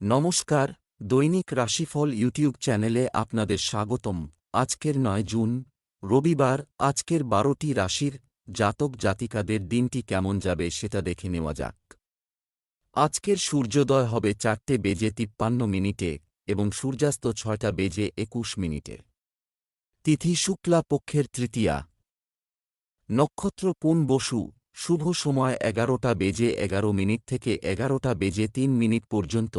নমস্কার, দৈনিক রাশিফল ইউটিউব চ্যানেলে আপনাদের স্বাগতম। আজকের নয় জুন, রবিবার, আজকের বারোটি রাশির জাতক জাতিকাদের দিনটি কেমন যাবে সেটা দেখে নেওয়া যাক। আজকের সূর্যোদয় হবে চারটে বেজে তিপ্পান্ন মিনিটে এবং সূর্যাস্ত ছয়টা বেজে একুশ মিনিটে। তিথি শুক্লা পক্ষের তৃতীয়া। নক্ষত্র পুন বসু, শুভ সময় এগারোটা বেজে এগারো মিনিট থেকে এগারোটা বেজে তিন মিনিট পর্যন্ত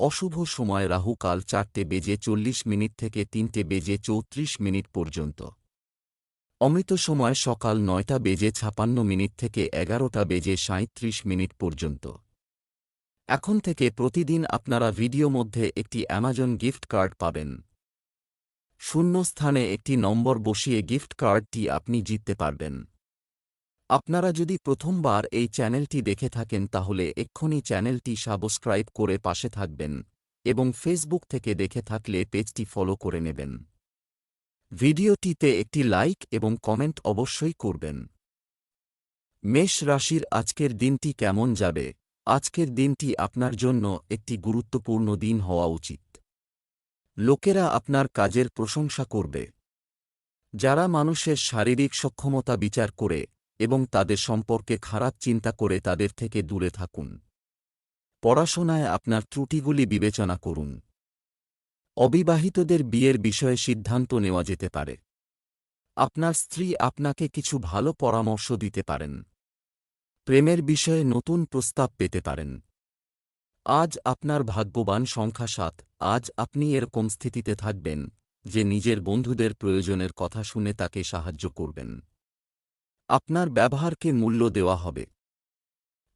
অশুভ সময় রাহুকাল চারটে বেজে চল্লিশ মিনিট থেকে তিনটে বেজে চৌত্রিশ মিনিট পর্যন্ত। অমৃত সময় সকাল নয়টা বেজে ছাপান্ন মিনিট থেকে এগারোটা বেজে সাঁত্রিশ মিনিট পর্যন্ত। এখন থেকে প্রতিদিন আপনারা ভিডিও মধ্যে একটি অ্যামাজন গিফট কার্ড পাবেন। শূন্য স্থানে একটি নম্বর বসিয়ে গিফট কার্ডটি আপনি জিততে পারবেন। আপনারা যদি প্রথমবার এই চ্যানেলটি দেখে থাকেন তাহলে এক্ষুনি চ্যানেলটি সাবস্ক্রাইব করে পাশে থাকবেন এবং ফেসবুক থেকে দেখে থাকলে পেজটি ফলো করে নেবেন। ভিডিওটিতে একটি লাইক এবং কমেন্ট অবশ্যই করবেন। মেষ রাশির আজকের দিনটি কেমন যাবে? আজকের দিনটি আপনার জন্য একটি গুরুত্বপূর্ণ দিন হওয়া উচিত। লোকেরা আপনার কাজের প্রশংসা করবে। যারা মানুষের শারীরিক সক্ষমতা বিচার করে এবং তাদের সম্পর্কে খারাপ চিন্তা করে তাদের থেকে দূরে থাকুন। পড়াশোনায় আপনার ত্রুটিগুলি বিবেচনা করুন। অবিবাহিতদের বিয়ের বিষয়ে সিদ্ধান্ত নেওয়া যেতে পারে। আপনার স্ত্রী আপনাকে কিছু ভালো পরামর্শ দিতে পারেন। প্রেমের বিষয়ে নতুন প্রস্তাব পেতে পারেন। আজ আপনার ভাগ্যবান সংখ্যা সাত, আজ আপনি এরকম স্থিতিতে থাকবেন, যে নিজের বন্ধুদের প্রয়োজনের কথা শুনে তাকে সাহায্য করবেন। আপনার ব্যবহারকে মূল্য দেওয়া হবে।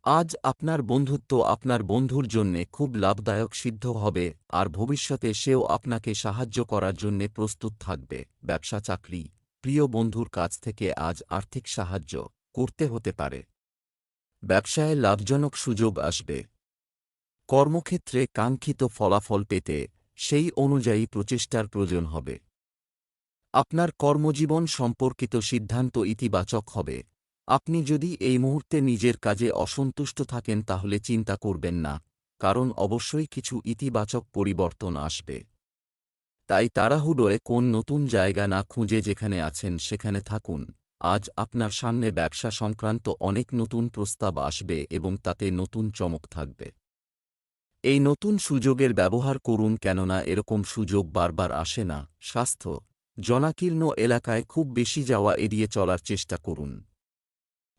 আজ আপনার বন্ধুত্ব আপনার বন্ধুর জন্যে খুব লাভদায়ক সিদ্ধ হবে, আর ভবিষ্যতে সেও আপনাকে সাহায্য করার জন্যে প্রস্তুত থাকবে। ব্যবসা চাকরি, প্রিয় বন্ধুর কাছ থেকে আজ আর্থিক সাহায্য করতে হতে পারে। ব্যবসায় লাভজনক সুযোগ আসবে। কর্মক্ষেত্রে কাঙ্ক্ষিত ফলাফল পেতে সেই অনুযায়ী প্রচেষ্টার প্রয়োজন হবে। আপনার কর্মজীবন সম্পর্কিত সিদ্ধান্ত ইতিবাচক হবে। আপনি যদি এই মুহূর্তে নিজের কাজে অসন্তুষ্ট থাকেন তাহলে চিন্তা করবেন না, কারণ অবশ্যই কিছু ইতিবাচক পরিবর্তন আসবে। তাই তাড়াহুড়োয় কোন নতুন জায়গা না খুঁজে যেখানে আছেন সেখানে থাকুন। আজ আপনার সামনে ব্যবসা সংক্রান্ত অনেক নতুন প্রস্তাব আসবে এবং তাতে নতুন চমক থাকবে। এই নতুন সুযোগের ব্যবহার করুন কেননা এরকম সুযোগ বারবার আসে না। স্বাস্থ্য জনাকীর্ণ এলাকায় খুব বেশি যাওয়া এড়িয়ে চলার চেষ্টা করুন।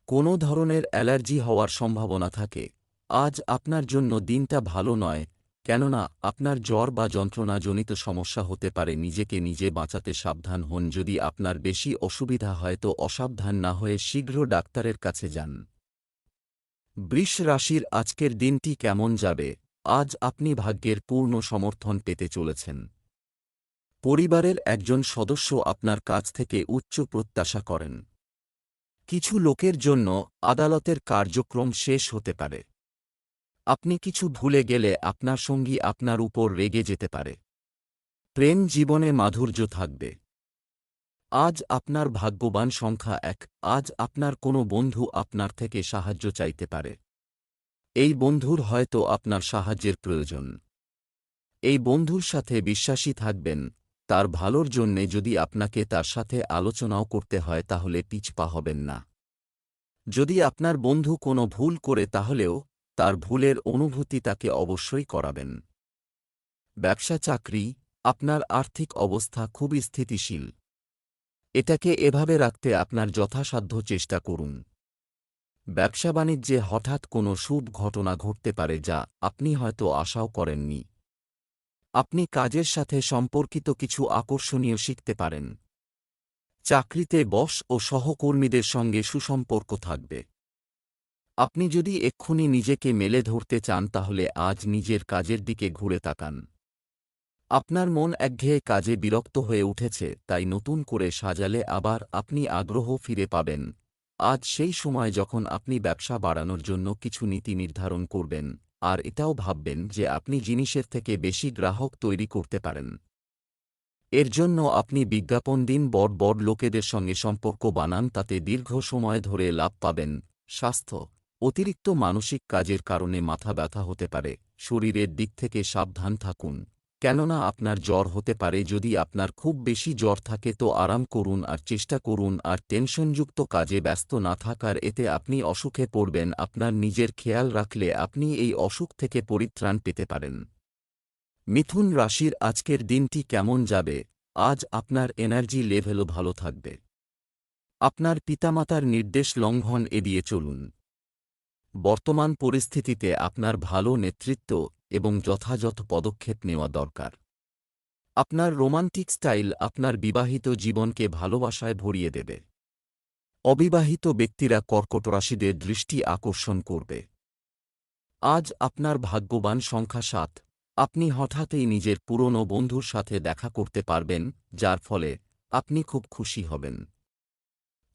কোনো ধরনের অ্যালার্জি হওয়ার সম্ভাবনা থাকে। আজ আপনার জন্য দিনটা ভালো নয়, কেননা আপনার জ্বর বা যন্ত্রণাজনিত সমস্যা হতে পারে, নিজেকে নিজে বাঁচাতে সাবধান হন। যদি আপনার বেশি অসুবিধা হয় তো অসাবধান না হয়ে শীঘ্র ডাক্তারের কাছে যান। বৃষ রাশির আজকের দিনটি কেমন যাবে? আজ আপনি ভাগ্যের পূর্ণ সমর্থন পেতে চলেছেন। পরিবারের একজন সদস্য আপনার কাছ থেকে উচ্চ প্রত্যাশা করেন। কিছু লোকের জন্য আদালতের কার্যক্রম শেষ হতে পারে। আপনি কিছু ভুলে গেলে আপনার সঙ্গী আপনার উপর রেগে যেতে পারে। প্রেম জীবনে মাধুর্য থাকবে। আজ আপনার ভাগ্যবান সংখ্যা এক, আজ আপনার কোনো বন্ধু আপনার থেকে সাহায্য চাইতে পারে। এই বন্ধুর হয়তো আপনার সাহায্যের প্রয়োজন। এই বন্ধুর সাথে বিশ্বাসী থাকবেন তার ভালোর জন্যে যদি আপনাকে তার সাথে আলোচনাও করতে হয়, তাহলে পিছপা হবেন না। যদি আপনার বন্ধু কোনো ভুল করে, তাহলেও তার ভুলের অনুভূতি তাকে অবশ্যই করাবেন। ব্যবসা চাকরি, আপনার আর্থিক অবস্থা খুবই স্থিতিশীল। এটাকে এভাবে রাখতে আপনার যথাসাধ্য চেষ্টা করুন। ব্যবসা বাণিজ্যে হঠাৎ কোনো শুভ ঘটনা ঘটতে পারে, যা আপনি হয়তো আশাও করেননি। আপনি কাজের সাথে সম্পর্কিত কিছু আকর্ষণীয় শিখতে পারেন। চাকরিতে বস ও সহকর্মীদের সঙ্গে সুসম্পর্ক থাকবে। আপনি যদি এক্ষুনি নিজেকে মেলে ধরতে চান তাহলে আজ নিজের কাজের দিকে ঘুরে তাকান। আপনার মন একঘেয়ে কাজে বিরক্ত হয়ে উঠেছে, তাই নতুন করে সাজালে আবার আপনি আগ্রহ ফিরে পাবেন। আজ সেই সময় যখন আপনি ব্যবসা বাড়ানোর জন্য কিছু নীতি নির্ধারণ করবেন। আর এটাও ভাববেন যে আপনি জিনিসের থেকে বেশি গ্রাহক তৈরি করতে পারেন। এর জন্য আপনি বিজ্ঞাপন দিন বড় বড় লোকেদের সঙ্গে সম্পর্ক বানান, তাতে দীর্ঘ সময় ধরে লাভ পাবেন। স্বাস্থ্য, অতিরিক্ত মানসিক কাজের কারণে মাথা ব্যথা হতে পারে। শরীরের দিক থেকে সাবধান থাকুন। কেননা আপনার জ্বর হতে পারে যদি আপনার খুব বেশি জ্বর থাকে তো আরাম করুন আর চেষ্টা করুন আর টেনশনযুক্ত কাজে ব্যস্ত না থাকার এতে আপনি অসুখে পড়বেন। আপনার নিজের খেয়াল রাখলে আপনি এই অসুখ থেকে পরিত্রাণ পেতে পারেন। মিথুন রাশির আজকের দিনটি কেমন যাবে? আজ আপনার এনার্জি লেভেলও ভালো থাকবে। আপনার পিতামাতার নির্দেশ লঙ্ঘন এড়িয়ে চলুন। বর্তমান পরিস্থিতিতে আপনার ভালো নেতৃত্ব এবং যথাযথ পদক্ষেপ নেওয়া দরকার। আপনার রোমান্টিক স্টাইল আপনার বিবাহিত জীবনকে ভালোবাসায় ভরিয়ে দেবে। অবিবাহিত ব্যক্তিরা কর্কট রাশিদের দৃষ্টি আকর্ষণ করবে। আজ আপনার ভাগ্যবান সংখ্যা সাত। আপনি হঠাৎই নিজের পুরনো বন্ধুর সাথে দেখা করতে পারবেন, যার ফলে আপনি খুব খুশি হবেন।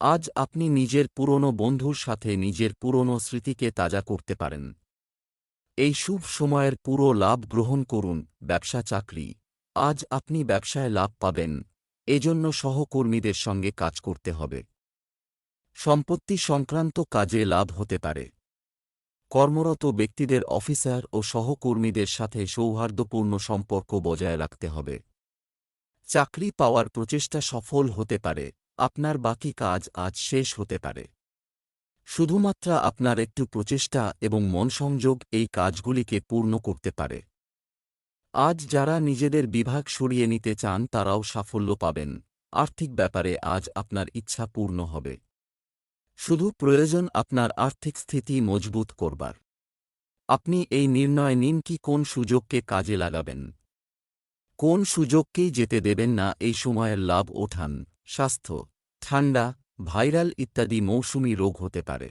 আজ আপনি নিজের পুরনো বন্ধুর সাথে নিজের পুরনো স্মৃতিকে তাজা করতে পারেন। এই শুভ সময়ের পুরো লাভ গ্রহণ করুন, ব্যবসা চাকরি। আজ আপনি ব্যবসায় লাভ পাবেন, এজন্য সহকর্মীদের সঙ্গে কাজ করতে হবে। সম্পত্তি সংক্রান্ত কাজে লাভ হতে পারে। কর্মরত ব্যক্তিদের অফিসার ও সহকর্মীদের সাথে সৌহার্দ্যপূর্ণ সম্পর্ক বজায় রাখতে হবে। চাকরি পাওয়ার প্রচেষ্টা সফল হতে পারে। আপনার বাকি কাজ আজ শেষ হতে পারে। শুধুমাত্র আপনার একটু প্রচেষ্টা এবং মনসংযোগ এই কাজগুলিকে পূর্ণ করতে পারে। আজ যারা নিজেদের বিভাগ সরিয়ে নিতে চান তারাও সাফল্য পাবেন। আর্থিক ব্যাপারে আজ আপনার ইচ্ছা পূর্ণ হবে। শুধু প্রয়োজন আপনার আর্থিক স্থিতি মজবুত করবার। আপনি এই নির্ণয় নিন কি কোন সুযোগকে কাজে লাগাবেন। কোন সুযোগকেই যেতে দেবেন না, এই সময়ের লাভ ওঠান। স্বাস্থ্য, ঠান্ডা, ভাইরাল ইত্যাদি মৌসুমি রোগ হতে পারে।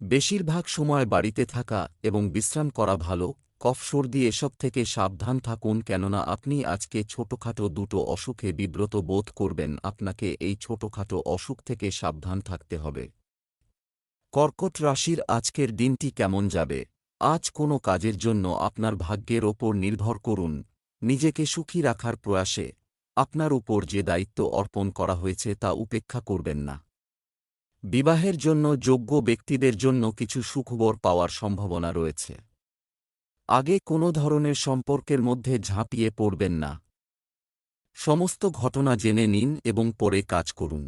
বেশিরভাগ সময় বাড়িতে থাকা এবং বিশ্রাম করা ভালো, কফ, সর্দি এসব থেকে সাবধান থাকুন কেননা আপনি আজকে ছোটখাটো দুটো অসুখে বিব্রত বোধ করবেন, আপনাকে এই ছোটখাটো অসুখ থেকে সাবধান থাকতে হবে। কর্কট রাশির আজকের দিনটি কেমন যাবে? আজ কোনো কাজের জন্য আপনার ভাগ্যের ওপর নির্ভর করুন। নিজেকে সুখী রাখার প্রয়াসে আপনার উপর যে দায়িত্ব অর্পণ করা হয়েছে তা উপেক্ষা করবেন না। বিবাহের জন্য যোগ্য ব্যক্তিদের জন্য কিছু সুখবর পাওয়ার সম্ভাবনা রয়েছে। আগে কোনো ধরনের সম্পর্কের মধ্যে ঝাঁপিয়ে পড়বেন না। সমস্ত ঘটনা জেনে নিন এবং পরে কাজ করুন।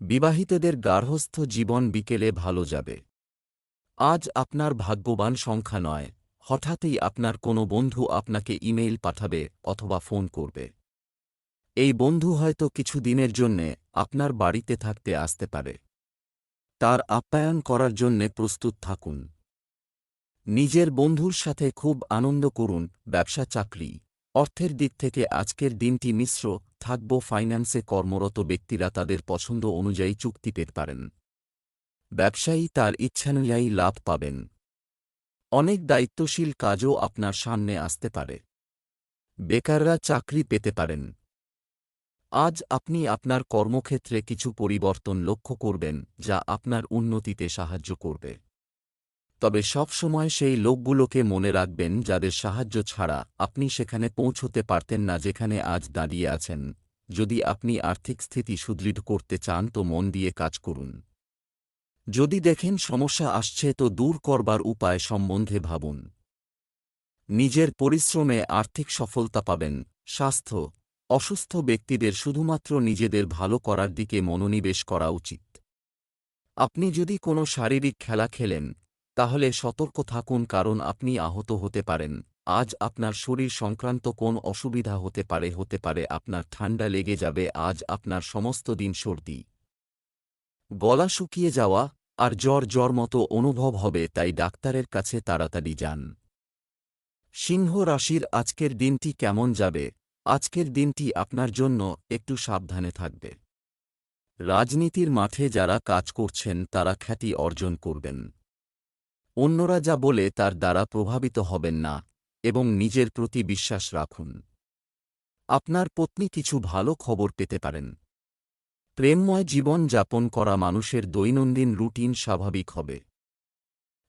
বিবাহিতদের গার্হস্থ জীবন বিকেলে ভালো যাবে। আজ আপনার ভাগ্যবান সংখ্যা নয়, হঠাৎই আপনার কোনো বন্ধু আপনাকে ইমেইল পাঠাবে অথবা ফোন করবে। এই বন্ধু হয়তো কিছু দিনের জন্যে আপনার বাড়িতে থাকতে আসতে পারে। তার আপ্যায়ন করার জন্যে প্রস্তুত থাকুন। নিজের বন্ধুর সাথে খুব আনন্দ করুন, ব্যবসা চাকরি। অর্থের দিক থেকে আজকের দিনটি মিশ্র, থাকব ফাইন্যান্সে কর্মরত ব্যক্তিরা তাদের পছন্দ অনুযায়ী চুক্তি পেতে পারেন। ব্যবসায়ী তার ইচ্ছানুযায়ী লাভ পাবেন। অনেক দায়িত্বশীল কাজও আপনার সামনে আসতে পারে। বেকাররা চাকরি পেতে পারেন। আজ আপনি আপনার কর্মক্ষেত্রে কিছু পরিবর্তন লক্ষ্য করবেন, যা আপনার উন্নতিতে সাহায্য করবে। তবে সব সময় সেই লোকগুলোকে মনে রাখবেন, যাদের সাহায্য ছাড়া আপনি সেখানে পৌঁছতে পারতেন না, যেখানে আজ দাঁড়িয়ে আছেন। যদি আপনি আর্থিক স্থিতি সুদৃঢ় করতে চান, তো মন দিয়ে কাজ করুন। যদি দেখেন সমস্যা আসছে, তো দূর করবার উপায় সম্বন্ধে ভাবুন। নিজের পরিশ্রমে আর্থিক সফলতা পাবেন। স্বাস্থ্য অসুস্থ ব্যক্তিদের শুধুমাত্র নিজেদের ভালো করার দিকে মনোনিবেশ করা উচিত। আপনি যদি কোনো শারীরিক খেলা খেলেন, তাহলে সতর্ক থাকুন কারণ আপনি আহত হতে পারেন। আজ আপনার শরীর সংক্রান্ত কোন অসুবিধা হতে পারে হতে পারে আপনার ঠান্ডা লেগে যাবে, আজ আপনার সমস্ত দিন সর্দি। গলা শুকিয়ে যাওয়া আর জ্বর জ্বর মতো অনুভব হবে, তাই ডাক্তারের কাছে তাড়াতাড়ি যান। সিংহ রাশির আজকের দিনটি কেমন যাবে? আজকের দিনটি আপনার জন্য একটু সাবধানে থাকবে। রাজনীতির মাঠে যারা কাজ করছেন, তারা খ্যাতি অর্জন করবেন। অন্যরা যা বলে, তার দ্বারা প্রভাবিত হবেন না এবং নিজের প্রতি বিশ্বাস রাখুন। আপনার পত্নী কিছু ভালো খবর পেতে পারেন। প্রেমময় জীবন যাপন করা মানুষের দৈনন্দিন রুটিন স্বাভাবিক হবে।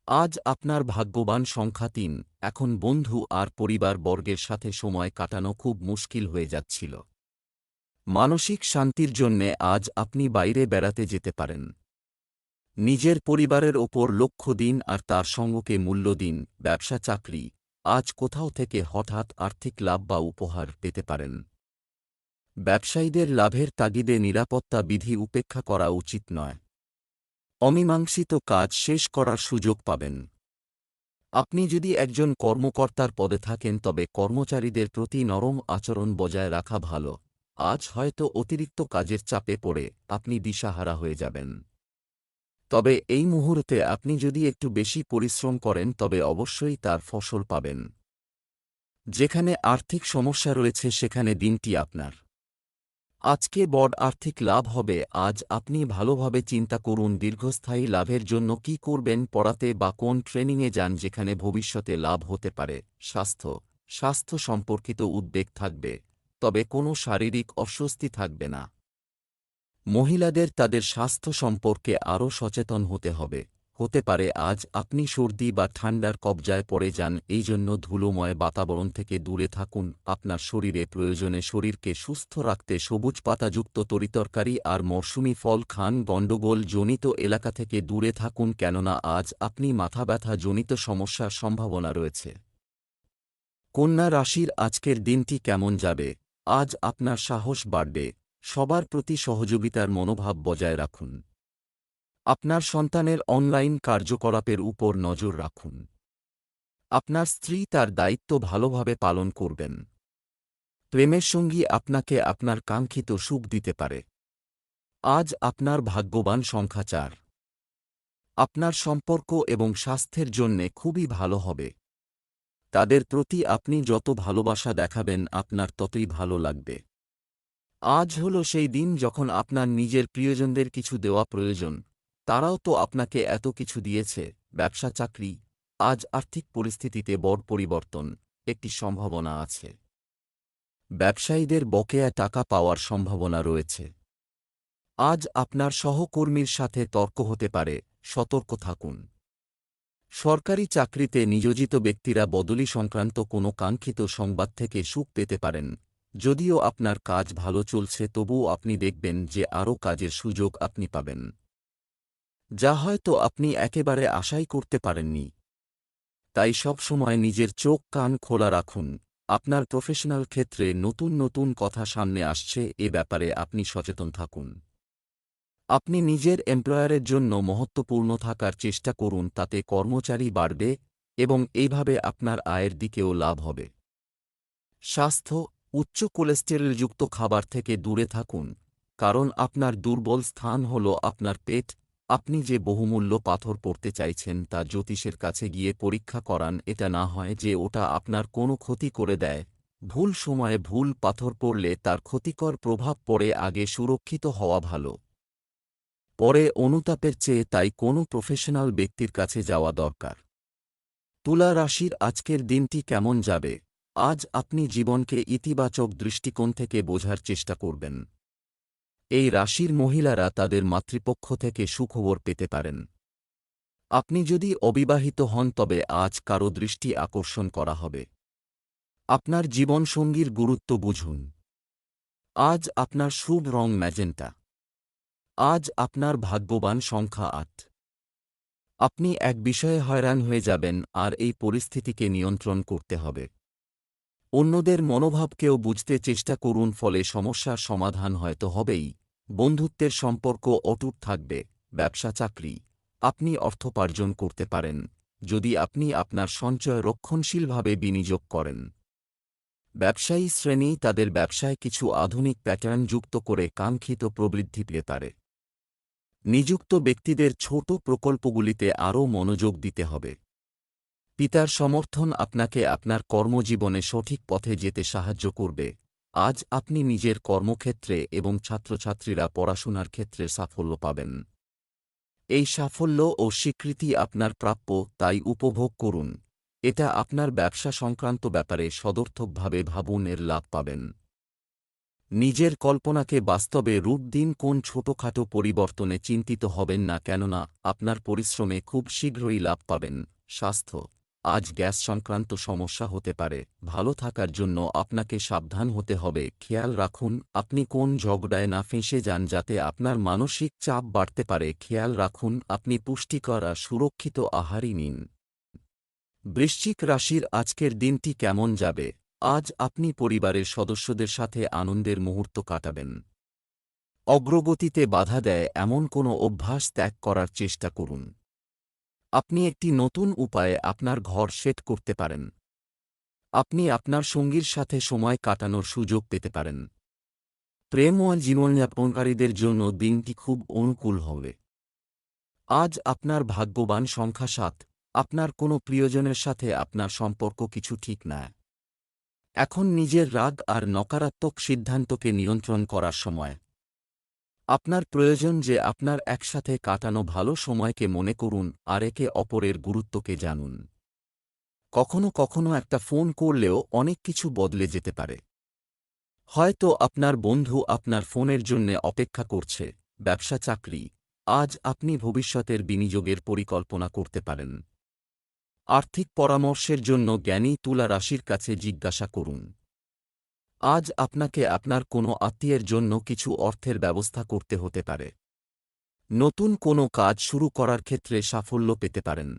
আজ আপনার ভাগ্যবান সংখ্যা তিন। এখন বন্ধু আর পরিবার বর্গের সাথে সময় কাটানো খুব মুশকিল হয়ে যাচ্ছিল। মানসিক শান্তির জন্যে আজ আপনি বাইরে বেড়াতে যেতে পারেন। নিজের পরিবারের ওপর লক্ষ্য দিন আর তার সঙ্গকে মূল্য দিন, ব্যবসা, চাকরি, আজ কোথাও থেকে হঠাৎ আর্থিক লাভ বা উপহার পেতে পারেন। ব্যবসায়ীদের লাভের তাগিদে নিরাপত্তা বিধি উপেক্ষা করা উচিত নয়। অমীমাংসিত কাজ শেষ করার সুযোগ পাবেন। আপনি যদি একজন কর্মকর্তার পদে থাকেন, তবে কর্মচারীদের প্রতি নরম আচরণ বজায় রাখা ভালো। আজ হয়তো অতিরিক্ত কাজের চাপে পড়ে, আপনি দিশাহারা হয়ে যাবেন। তবে এই মুহূর্তে আপনি যদি একটু বেশি পরিশ্রম করেন, তবে অবশ্যই তার ফসল পাবেন। যেখানে আর্থিক সমস্যা রয়েছে, সেখানে দিনটি আপনার। আজকে বড় আর্থিক লাভ হবে। আজ আপনি ভালোভাবে চিন্তা করুন, দীর্ঘস্থায়ী লাভের জন্য কি করবেন পড়াতে বা কোন ট্রেনিংয়ে যান যেখানে ভবিষ্যতে লাভ হতে পারে। স্বাস্থ্য। স্বাস্থ্য সম্পর্কিত উদ্বেগ থাকবে, তবে কোনো শারীরিক অস্বস্তি থাকবে না। মহিলাদের তাদের স্বাস্থ্য সম্পর্কে আরও সচেতন হতে হবে। হতে পারে আজ আপনি সর্দি বা ঠান্ডার কবজায় পড়ে যান, এই জন্য ধুলোময় বাতাবরণ থেকে দূরে থাকুন, আপনার শরীরে প্রয়োজনে শরীরকে সুস্থ রাখতে সবুজ পাতাযুক্ত তরিতরকারি আর মরশুমি ফল খান, গণ্ডগোল জনিত এলাকা থেকে দূরে থাকুন, কেননা আজ আপনি মাথা ব্যথা জনিত সমস্যার সম্ভাবনা রয়েছে। কন্যা রাশির আজকের দিনটি কেমন যাবে? আজ আপনার সাহস বাড়বে। সবার প্রতি সহযোগিতার মনোভাব বজায় রাখুন। আপনার সন্তানের অনলাইন কার্যকলাপের উপর নজর রাখুন। আপনার স্ত্রী তার দায়িত্ব ভালোভাবে পালন করবেন। প্রেমের সঙ্গী আপনাকে আপনার কাঙ্ক্ষিত সুখ দিতে পারে। আজ আপনার ভাগ্যবান সংখ্যা চার। আপনার সম্পর্ক এবং স্বাস্থ্যের জন্যে খুবই ভালো হবে। তাদের প্রতি আপনি যত ভালোবাসা দেখাবেন, আপনার ততই ভালো লাগবে। আজ হল সেই দিন যখন আপনার নিজের প্রিয়জনদের কিছু দেওয়া প্রয়োজন। তারাও তো আপনাকে এত কিছু দিয়েছে, ব্যবসা চাকরি, আজ আর্থিক পরিস্থিতিতে বড় পরিবর্তন, একটি সম্ভাবনা আছে। ব্যবসায়ীদের বকেয়া টাকা পাওয়ার সম্ভাবনা রয়েছে। আজ আপনার সহকর্মীর সাথে তর্ক হতে পারে, সতর্ক থাকুন। সরকারি চাকরিতে নিয়োজিত ব্যক্তিরা বদলি সংক্রান্ত কোনো কাঙ্ক্ষিত সংবাদ থেকে সুখ পেতে পারেন। যদিও আপনার কাজ ভালো চলছে, তবুও আপনি দেখবেন যে আরও কাজের সুযোগ আপনি পাবেন। যা হয়তো আপনি একেবারে আশাই করতে পারেননি। তাই সব সময় নিজের চোখ কান খোলা রাখুন। আপনার প্রফেশনাল ক্ষেত্রে নতুন নতুন কথা সামনে আসছে, এ ব্যাপারে আপনি সচেতন থাকুন। আপনি নিজের এমপ্লয়ারের জন্য মহত্বপূর্ণ থাকার চেষ্টা করুন, তাতে কর্মচারী বাড়বে এবং এইভাবে আপনার আয়ের দিকেও লাভ হবে। স্বাস্থ্য, উচ্চ কোলেস্টেরলযুক্ত খাবার থেকে দূরে থাকুন, কারণ আপনার দুর্বল স্থান হল আপনার পেট আপনি যে বহুমূল্য পাথর পড়তে চাইছেন তা জ্যোতিষের কাছে গিয়ে পরীক্ষা করান, এটা না হয় যে ওটা আপনার কোনো ক্ষতি করে দেয়। ভুল সময়ে ভুল পাথর পড়লে তার ক্ষতিকর প্রভাব পড়ে আগে সুরক্ষিত হওয়া ভালো। পরে অনুতাপের চেয়ে তাই কোনো প্রফেশনাল ব্যক্তির কাছে যাওয়া দরকার। তুলা রাশির আজকের দিনটি কেমন যাবে? আজ আপনি জীবনকে ইতিবাচক দৃষ্টিকোণ থেকে বোঝার চেষ্টা করবেন। এই রাশির মহিলারা তাদের মাতৃপক্ষ থেকে সুখবর পেতে পারেন। আপনি যদি অবিবাহিত হন, তবে আজ কারও দৃষ্টি আকর্ষণ করা হবে। আপনার জীবনসঙ্গীর গুরুত্ব বুঝুন। আজ আপনার শুভ রং ম্যাজেন্টা। আজ আপনার ভাগ্যবান সংখ্যা আট। আপনি এক বিষয়ে হয়রান হয়ে যাবেন, আর এই পরিস্থিতিকে নিয়ন্ত্রণ করতে হবে। অন্যদের মনোভাবকেও বুঝতে চেষ্টা করুন, ফলে সমস্যার সমাধান হয়তো হবেই। বন্ধুত্বের সম্পর্ক অটুট থাকবে, ব্যবসা, চাকরি। আপনি অর্থোপার্জন করতে পারেন, যদি আপনি আপনার সঞ্চয় রক্ষণশীলভাবে বিনিয়োগ করেন। ব্যবসায়ী শ্রেণি তাদের ব্যবসায় কিছু আধুনিক প্যাটার্ন যুক্ত করে কাঙ্ক্ষিত প্রবৃদ্ধি পেতে পারে। নিযুক্ত ব্যক্তিদের ছোট প্রকল্পগুলিতে আরও মনোযোগ দিতে হবে। পিতার সমর্থন আপনাকে আপনার কর্মজীবনে সঠিক পথে যেতে সাহায্য করবে। আজ আপনি নিজের কর্মক্ষেত্রে এবং ছাত্রছাত্রীরা পড়াশোনার ক্ষেত্রে সাফল্য পাবেন। এই সাফল্য ও স্বীকৃতি আপনার প্রাপ্য, তাই উপভোগ করুন। এটা আপনার ব্যবসা সংক্রান্ত ব্যাপারে সদর্থকভাবে ভাবুন, এর লাভ পাবেন। নিজের কল্পনাকে বাস্তবে রূপ দিন, কোন ছোটখাটো পরিবর্তনে চিন্তিত হবেন না, কেননা আপনার পরিশ্রমে খুব শীঘ্রই লাভ পাবেন। স্বাস্থ্য আজ গ্যাস সংক্রান্ত সমস্যা হতে পারে। ভালো থাকার জন্য আপনাকে সাবধান হতে হবে। খেয়াল রাখুন, আপনি কোন ঝগড়ায় না ফেঁসে যান যাতে আপনার মানসিক চাপ বাড়তে পারে। খেয়াল রাখুন, আপনি পুষ্টিকর আর সুরক্ষিত আহারই নিন। বৃশ্চিক রাশির আজকের দিনটি কেমন যাবে? আজ আপনি পরিবারের সদস্যদের সাথে আনন্দের মুহূর্ত কাটাবেন। অগ্রগতিতে বাধা দেয় এমন কোনো অভ্যাস ত্যাগ করার চেষ্টা করুন। আপনি একটি নতুন উপায়ে আপনার ঘর সেট করতে পারেন। আপনি আপনার সঙ্গীর সাথে সময় কাটানোর সুযোগ পেতে পারেন। প্রেম ও জীবনযাপনকারীদের জন্য দিনটি খুব অনুকূল হবে। আজ আপনার ভাগ্যবান সংখ্যা সাত। আপনার কোনো প্রিয়জনের সাথে আপনার সম্পর্ক কিছু ঠিক না। এখন নিজের রাগ আর নকারাত্মক সিদ্ধান্তকে নিয়ন্ত্রণ করার সময়। আপনার প্রয়োজন যে আপনার একসাথে কাটানো ভালো সময়কে মনে করুন আর একে অপরের গুরুত্বকে জানুন। কখনো কখনো একটা ফোন করলেও অনেক কিছু বদলে যেতে পারে। হয়তো আপনার বন্ধু আপনার ফোনের জন্যে অপেক্ষা করছে, ব্যবসা চাকরি, আজ আপনি ভবিষ্যতের বিনিয়োগের পরিকল্পনা করতে পারেন। আর্থিক পরামর্শের জন্য জ্ঞানী তুলা রাশির কাছে জিজ্ঞাসা করুন। আজ আপনাকে আপনার কোনো আত্মীয়ের জন্য কিছু অর্থের ব্যবস্থা করতে হতে পারে। নতুন কোনো কাজ শুরু করার ক্ষেত্রে সাফল্য পেতে পারেন।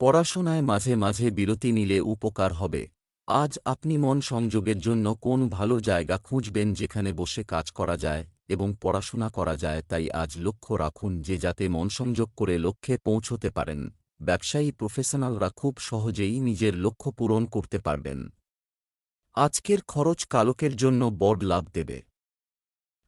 পড়াশোনায় মাঝে মাঝে বিরতি নিলে উপকার হবে। আজ আপনি মন সংযোগের জন্য কোন ভালো জায়গা খুঁজবেন যেখানে বসে কাজ করা যায় এবং পড়াশোনা করা যায় তাই আজ লক্ষ্য রাখুন যে যাতে মন সংযোগ করে লক্ষ্যে পৌঁছতে পারেন। ব্যবসায়ী প্রফেশনালরা খুব সহজেই নিজের লক্ষ্য পূরণ করতে পারবেন। আজকের খরচ কালকের জন্য বড় লাভ দেবে।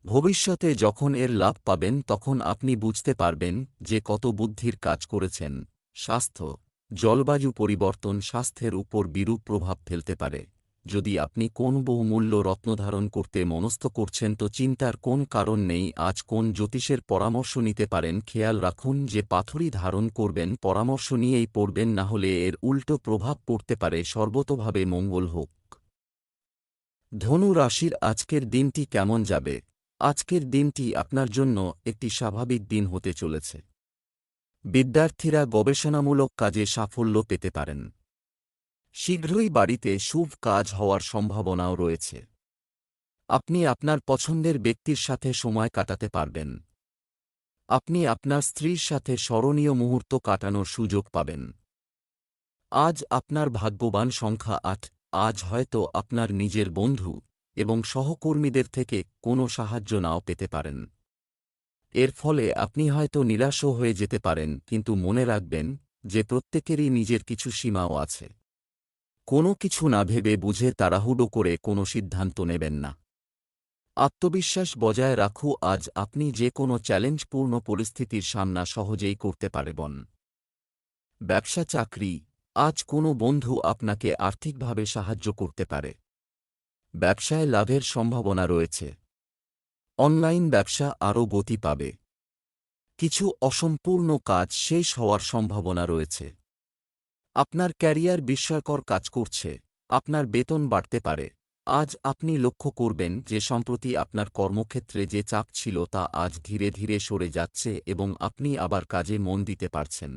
ভবিষ্যতে যখন এর লাভ পাবেন, তখন আপনি বুঝতে পারবেন যে কত বুদ্ধির কাজ করেছেন। স্বাস্থ্য, জলবায়ু পরিবর্তন স্বাস্থ্যের উপর বিরূপ প্রভাব ফেলতে পারে। যদি আপনি কোন বহুমূল্য রত্নধারণ করতে মনস্থ করছেন, তো চিন্তার কোন কারণ নেই, আজ কোন জ্যোতিষের পরামর্শ নিতে পারেন, খেয়াল রাখুন যে পাথরই ধারণ করবেন, পরামর্শ নিয়েই পড়বেন, না হলে এর উল্টো প্রভাব পড়তে পারে, সর্বতভাবে মঙ্গল হোক। ধনু রাশির আজকের দিনটি কেমন যাবে? আজকের দিনটি আপনার জন্য একটি স্বাভাবিক দিন হতে চলেছে। বিদ্যার্থীরা গবেষণামূলক কাজে সাফল্য পেতে পারেন। শীঘ্রই বাড়িতে শুভ কাজ হওয়ার সম্ভাবনাও রয়েছে। আপনি আপনার পছন্দের ব্যক্তির সাথে সময় কাটাতে পারবেন। আপনি আপনার স্ত্রীর সাথে স্মরণীয় মুহূর্ত কাটানোর সুযোগ পাবেন। আজ আপনার ভাগ্যবান সংখ্যা আট। আজ হয়তো আপনার নিজের বন্ধু এবং সহকর্মীদের থেকে কোনো সাহায্য নাও পেতে পারেন। এর ফলে আপনি হয়তো নিরাশও হয়ে যেতে পারেন, কিন্তু মনে রাখবেন যে প্রত্যেকেরই নিজের কিছু সীমাও আছে। কোনো কিছু না ভেবে বুঝে তাড়াহুড়ো করে কোনো সিদ্ধান্ত নেবেন না। আত্মবিশ্বাস বজায় রাখু আজ আপনি যে কোনো চ্যালেঞ্জপূর্ণ পরিস্থিতির সামনা সহজেই করতে পারবেন। ব্যবসা চাকরি আজ কোনো বন্ধু আপনাকে আর্থিকভাবে সাহায্য করতে পারে। ব্যবসায় লাভের সম্ভাবনা রয়েছে। অনলাইন ব্যবসা আরও গতি পাবে। কিছু অসম্পূর্ণ কাজ শেষ হওয়ার সম্ভাবনা রয়েছে। আপনার ক্যারিয়ার বিস্ময়কর কাজ করছে, আপনার বেতন বাড়তে পারে। আজ আপনি লক্ষ্য করবেন যে সম্প্রতি আপনার কর্মক্ষেত্রে যে চাপ ছিল তা আজ ধীরে ধীরে সরে যাচ্ছে এবং আপনি আবার কাজে মন দিতে পারছেন।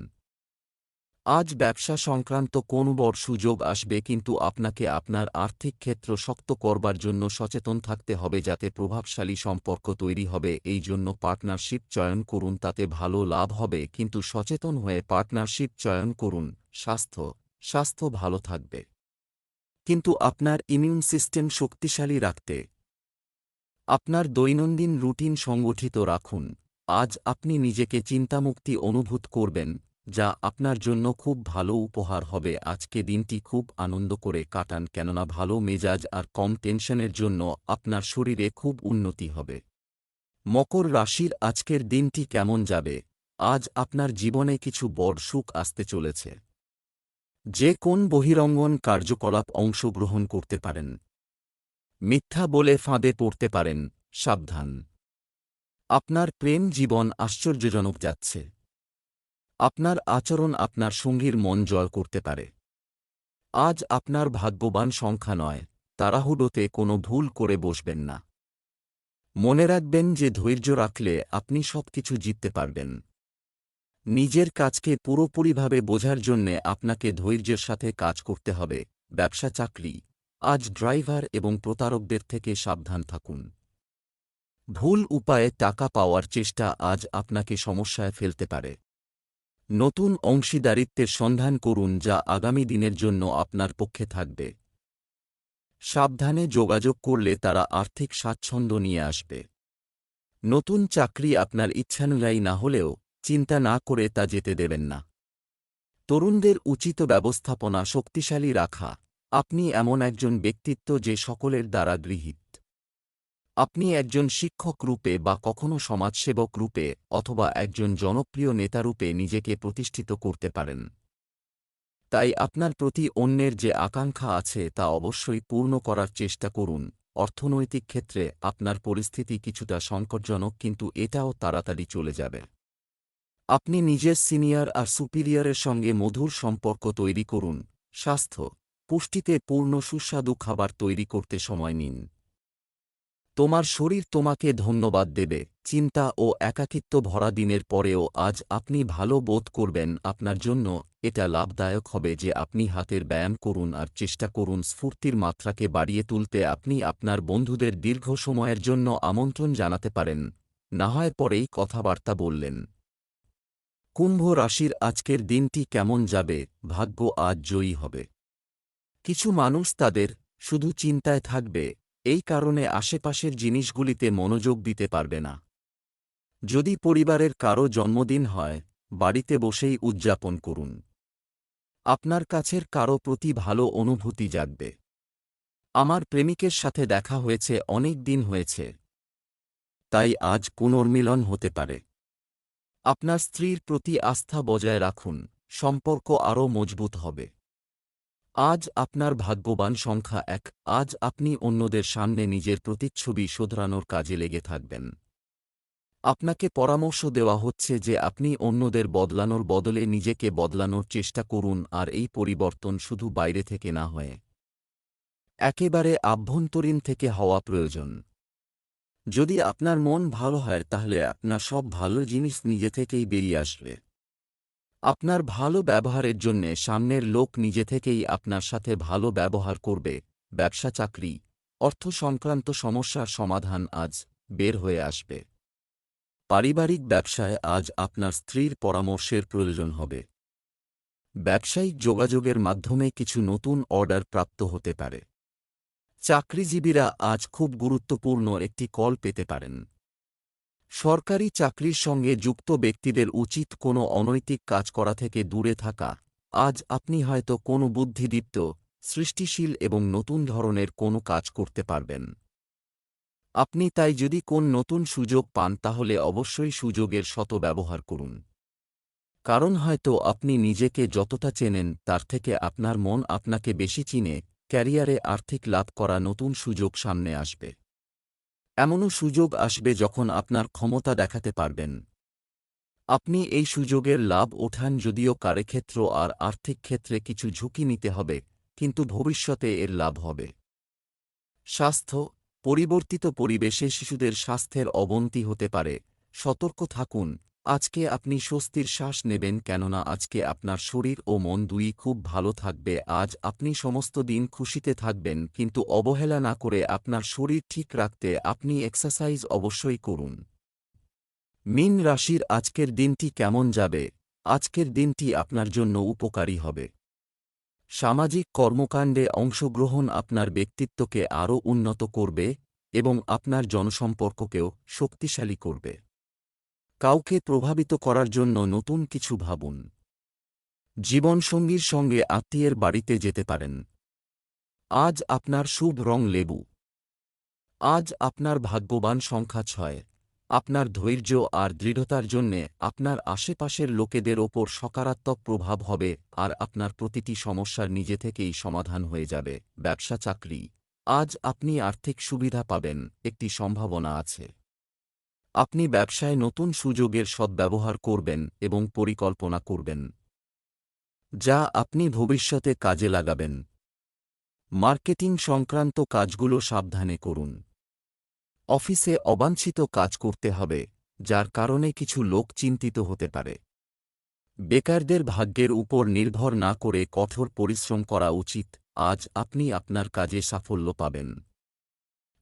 আজ ব্যবসা সংক্রান্ত কোন বড় সুযোগ আসবে কিন্তু আপনাকে আপনার আর্থিক ক্ষেত্র শক্ত করবার জন্য সচেতন থাকতে হবে যাতে প্রভাবশালী সম্পর্ক তৈরি হবে, এই জন্য পার্টনারশিপ চয়ন করুন তাতে ভালো লাভ হবে, কিন্তু সচেতন হয়ে পার্টনারশিপ চয়ন করুন, স্বাস্থ্য স্বাস্থ্য ভালো থাকবে। কিন্তু আপনার ইমিউন সিস্টেম শক্তিশালী রাখতে, আপনার দৈনন্দিন রুটিন সংগঠিত রাখুন, আজ আপনি নিজেকে চিন্তামুক্তি অনুভূত করবেন যা আপনার জন্য খুব ভালো উপহার হবে। আজকে দিনটি খুব আনন্দ করে কাটান, কেননা ভালো মেজাজ আর কম টেনশনের জন্য আপনার শরীরে খুব উন্নতি হবে। মকর রাশির আজকের দিনটি কেমন যাবে? আজ আপনার জীবনে কিছু বড় সুখ আসতে চলেছে। যে কোন বহিরঙ্গন কার্যকলাপ অংশগ্রহণ করতে পারেন। মিথ্যা বলে ফাঁদে পড়তে পারেন, সাবধান। আপনার প্রেম জীবন আশ্চর্যজনক যাচ্ছে। আপনার আচরণ আপনার সঙ্গীর মন জয় করতে পারে। আজ আপনার ভাগ্যবান সংখ্যা নয়, তাড়াহুড়োতে কোনো ভুল করে বসবেন না। মনে রাখবেন যে ধৈর্য রাখলে আপনি সব কিছু জিততে পারবেন। নিজের কাজকে পুরোপুরিভাবে বোঝার জন্যে আপনাকে ধৈর্যের সাথে কাজ করতে হবে, ব্যবসা, চাকরি। আজ ড্রাইভার এবং প্রতারকদের থেকে সাবধান থাকুন। ভুল উপায়ে টাকা পাওয়ার চেষ্টা আজ আপনাকে সমস্যায় ফেলতে পারে। নতুন অংশীদারিত্বের সন্ধান করুন যা আগামী দিনের জন্য আপনার পক্ষে থাকবে। সাবধানে যোগাযোগ করলে তারা আর্থিক স্বাচ্ছন্দ্য নিয়ে আসবে। নতুন চাকরি আপনার ইচ্ছানুযায়ী না হলেও চিন্তা না করে তা যেতে দেবেন না। তরুণদের উচিত ব্যবস্থাপনা শক্তিশালী রাখা। আপনি এমন একজন ব্যক্তিত্ব যে সকলের দ্বারা গৃহীত। আপনি একজন শিক্ষক রূপে বা কখনো সমাজসেবক রূপে অথবা একজন জনপ্রিয় নেতারূপে নিজেকে প্রতিষ্ঠিত করতে পারেন। তাই আপনার প্রতি অন্যের যে আকাঙ্ক্ষা আছে তা অবশ্যই পূর্ণ করার চেষ্টা করুন। অর্থনৈতিক ক্ষেত্রে আপনার পরিস্থিতি কিছুটা সংকটজনক কিন্তু এটাও তাড়াতাড়ি চলে যাবে। আপনি নিজের সিনিয়র আর সুপিরিয়রের সঙ্গে মধুর সম্পর্ক তৈরি করুন। স্বাস্থ্য, পুষ্টিতে পূর্ণ সুস্বাদু খাবার তৈরি করতে সময় নিন। তোমার শরীর তোমাকে ধন্যবাদ দেবে, চিন্তা ও একাকিত্ব ভরা দিনের পরেও আজ আপনি ভালো বোধ করবেন, আপনার জন্য এটা লাভদায়ক হবে যে আপনি হাতের ব্যায়াম করুন আর চেষ্টা করুন স্ফূর্তির মাত্রাকে বাড়িয়ে তুলতে আপনি আপনার বন্ধুদের দীর্ঘ সময়ের জন্য আমন্ত্রণ জানাতে পারেন। না হয় পরেই কথাবার্তা বললেন। কুম্ভ রাশির আজকের দিনটি কেমন যাবে? ভাগ্য আজ জয়ী হবে। কিছু মানুষ তাদের শুধু চিন্তায় থাকবে এই কারণে আশেপাশের জিনিসগুলিতে মনোযোগ দিতে পারবে না। যদি পরিবারের কারও জন্মদিন হয়, বাড়িতে বসেই উদযাপন করুন। আপনার কাছের কারও প্রতি ভালো অনুভূতি জাগবে। আমার প্রেমিকের সাথে দেখা হয়েছে, অনেক দিন হয়েছে। তাই আজ পুনর্মিলন হতে পারে। আপনার স্ত্রীর প্রতি আস্থা বজায় রাখুন, সম্পর্ক আরও মজবুত হবে। আজ আপনার ভাগ্যবান সংখ্যা এক, আজ আপনি অন্যদের সামনে নিজের প্রতিচ্ছবি শোধরানোর কাজে লেগে থাকবেন। আপনাকে পরামর্শ দেওয়া হচ্ছে যে আপনি অন্যদের বদলানোর বদলে নিজেকে বদলানোর চেষ্টা করুন আর এই পরিবর্তন শুধু বাইরে থেকে না হয়ে। একেবারে আভ্যন্তরীণ থেকে হওয়া প্রয়োজন। যদি আপনার মন ভালো হয় তাহলে আপনার সব ভালো জিনিস নিজে থেকেই বেরিয়ে আসবে। আপনার ভালো ব্যবহারের জন্যে সামনের লোক নিজে থেকেই আপনার সাথে ভালো ব্যবহার করবে, ব্যবসা চাকরি, অর্থ সংক্রান্ত সমস্যার সমাধান আজ বের হয়ে আসবে। পারিবারিক ব্যবসায় আজ আপনার স্ত্রীর পরামর্শের প্রয়োজন হবে। ব্যবসায়িক যোগাযোগের মাধ্যমে কিছু নতুন অর্ডার প্রাপ্ত হতে পারে। চাকরিজীবীরা আজ খুব গুরুত্বপূর্ণ একটি কল পেতে পারেন। সরকারি চাকরির সঙ্গে যুক্ত ব্যক্তিদের উচিত কোনো অনৈতিক কাজ করা থেকে দূরে থাকা। আজ আপনি হয়তো কোনো বুদ্ধিদীপ্ত, সৃষ্টিশীল এবং নতুন ধরনের কোনো কাজ করতে পারবেন। আপনি তাই যদি কোন নতুন সুযোগ পান তাহলে অবশ্যই সুযোগের শত ব্যবহার করুন। কারণ হয়তো আপনি নিজেকে যতটা চেনেন তার থেকে আপনার মন আপনাকে বেশি চিনে, ক্যারিয়ারে আর্থিক লাভ করা নতুন সুযোগ সামনে আসবে। এমনও সুযোগ আসবে যখন আপনার ক্ষমতা দেখাতে পারবেন। আপনি এই সুযোগের লাভ ওঠান যদিও কারেক্ষেত্র আর আর্থিক ক্ষেত্রে কিছু ঝুঁকি নিতে হবে, কিন্তু ভবিষ্যতে এর লাভ হবে। স্বাস্থ্য, পরিবর্তিত পরিবেশে শিশুদের স্বাস্থ্যের অবনতি হতে পারে, সতর্ক থাকুন আজকে আপনি স্বস্তির শ্বাস নেবেন কেননা আজকে আপনার শরীর ও মন দুই খুব ভালো থাকবে। আজ আপনি সমস্ত দিন খুশিতে থাকবেন, কিন্তু অবহেলা না করে আপনার শরীর ঠিক রাখতে আপনি এক্সারসাইজ অবশ্যই করুন। মিন রাশির আজকের দিনটি কেমন যাবে? আজকের দিনটি আপনার জন্য উপকারী হবে। সামাজিক কর্মকাণ্ডে অংশগ্রহণ আপনার ব্যক্তিত্বকে আরও উন্নত করবে এবং আপনার জনসম্পর্ককেও শক্তিশালী করবে। কাউকে প্রভাবিত করার জন্য নতুন কিছু ভাবুন। জীবনসঙ্গীর সঙ্গে আত্মীয়ের বাড়িতে যেতে পারেন। আজ আপনার শুভ রং লেবু। আজ আপনার ভাগ্যবান সংখ্যা ছয়। আপনার ধৈর্য আর দৃঢ়তার জন্যে আপনার আশেপাশের লোকেদের ওপর সকারাত্মক প্রভাব হবে আর আপনার প্রতিটি সমস্যার নিজে থেকেই সমাধান হয়ে যাবে। ব্যবসা চাকরি। আজ আপনি আর্থিক সুবিধা পাবেন। একটি সম্ভাবনা আছে। আপনি ব্যবসায় নতুন সুযোগের সদ্ব্যবহার করবেন এবং পরিকল্পনা করবেন, যা আপনি ভবিষ্যতে কাজে লাগাবেন। মার্কেটিং সংক্রান্ত কাজগুলো সাবধানে করুন। অফিসে অবাঞ্ছিত কাজ করতে হবে, যার কারণে কিছু লোক চিন্তিত হতে পারে। বেকারদের ভাগ্যের উপর নির্ভর না করে কঠোর পরিশ্রম করা উচিত, আজ আপনি আপনার কাজে সাফল্য পাবেন।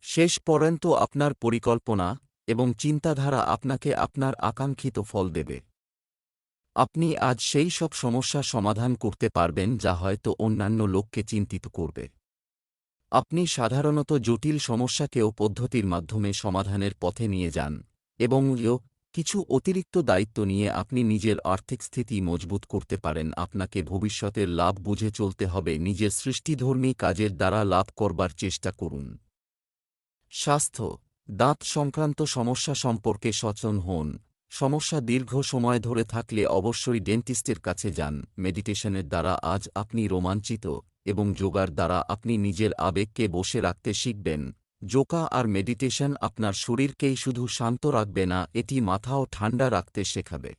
শেষ পর্যন্ত আপনার পরিকল্পনা এবং চিন্তাধারা আপনাকে আপনার আকাঙ্ক্ষিত ফল দেবে। আপনি আজ সেই সব সমস্যা সমাধান করতে পারবেন যা হয়তো অন্যান্য লোককে চিন্তিত করবে। আপনি সাধারণত জটিল সমস্যাকেও পদ্ধতির মাধ্যমে সমাধানের পথে নিয়ে যান এবং কিছু অতিরিক্ত দায়িত্ব নিয়ে আপনি নিজের আর্থিক স্থিতি মজবুত করতে পারেন। আপনাকে ভবিষ্যতের লাভ বুঝে চলতে হবে। নিজের সৃষ্টিধর্মী কাজের দ্বারা লাভ করবার চেষ্টা করুন। স্বাস্থ্য দাঁত সংক্রান্ত সমস্যা সম্পর্কে সচেতন হন। সমস্যা দীর্ঘ সময় ধরে থাকলে অবশ্যই ডেন্টিস্টের কাছে যান। মেডিটেশনের দ্বারা আজ আপনি রোমাঞ্চিত এবং যোগার দ্বারা আপনি নিজের আবেগকে বসে রাখতে শিখবেন। যোগা আর মেডিটেশন আপনার শরীরকেই শুধু শান্ত রাখবে না, এটি মাথাও ঠান্ডা রাখতে শেখাবে।